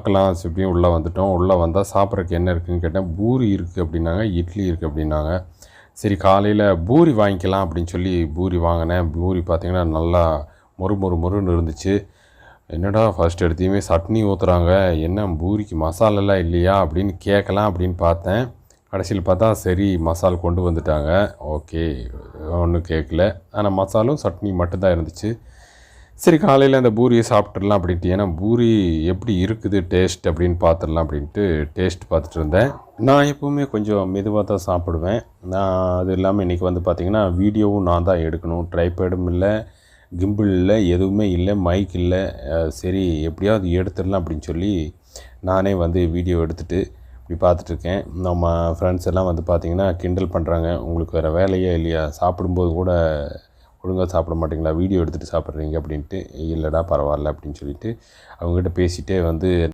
பார்க்கலாம் எப்படியும் உள்ளே வந்துட்டோம். உள்ளே வந்தால் சாப்பிட்றதுக்கு என்ன இருக்குதுன்னு கேட்டேன் பூரி இருக்குது அப்படின்னாங்க இட்லி இருக்குது அப்படின்னாங்க. சரி காலையில் பூரி வாங்கிக்கலாம் அப்படின்னு சொல்லி பூரி வாங்கினேன். பூரி பார்த்திங்கன்னா நல்லா மொறு மொறு மொறுன்னு இருந்துச்சு. என்னடா ஃபஸ்ட் எடுத்தையுமே சட்னி ஊற்றுறாங்க என்ன பூரிக்கு மசாலெல்லாம் இல்லையா அப்படின்னு கேட்கலாம் அப்படின்னு பார்த்தேன். கடைசியில் பார்த்தா சரி மசால் கொண்டு வந்துட்டாங்க. ஓகே ஒன்றும் கேட்கல. ஆனால் மசாலும் சட்னி மட்டும்தான் இருந்துச்சு. சரி காலையில் அந்த பூரியை சாப்பிட்றலாம் அப்படின்ட்டு. ஏன்னா பூரி எப்படி இருக்குது டேஸ்ட் அப்படின்னு பார்த்துடலாம் அப்படின்ட்டு டேஸ்ட் பார்த்துட்டு இருந்தேன். நான் எப்போவுமே கொஞ்சம் மெதுவாக தான் சாப்பிடுவேன். நான் அது இல்லாமல் இன்றைக்கி வந்து பார்த்திங்கன்னா வீடியோவும் நான் தான் எடுக்கணும். ட்ரைபேடும் இல்லை கிம்பிள் இல்லை எதுவுமே இல்லை மைக் இல்லை. சரி எப்படியாவது எடுத்துடலாம் அப்படின்னு சொல்லி நானே வந்து வீடியோ எடுத்துகிட்டு இப்படி பார்த்துட்ருக்கேன் நம்ம ஃப்ரெண்ட்ஸ் எல்லாம் வந்து பார்த்திங்கன்னா கிண்டல் பண்ணுறாங்க உங்களுக்கு வேறு வேலையே இல்லையா? சாப்பிடும்போது கூட ஒழுங்காக சாப்பிட மாட்டீங்களா? வீடியோ எடுத்துகிட்டு சாப்பிட்றீங்க அப்படின்ட்டு இல்லைடா பரவாயில்ல அப்படின்னு சொல்லிட்டு அவங்ககிட்ட பேசிகிட்டே வந்து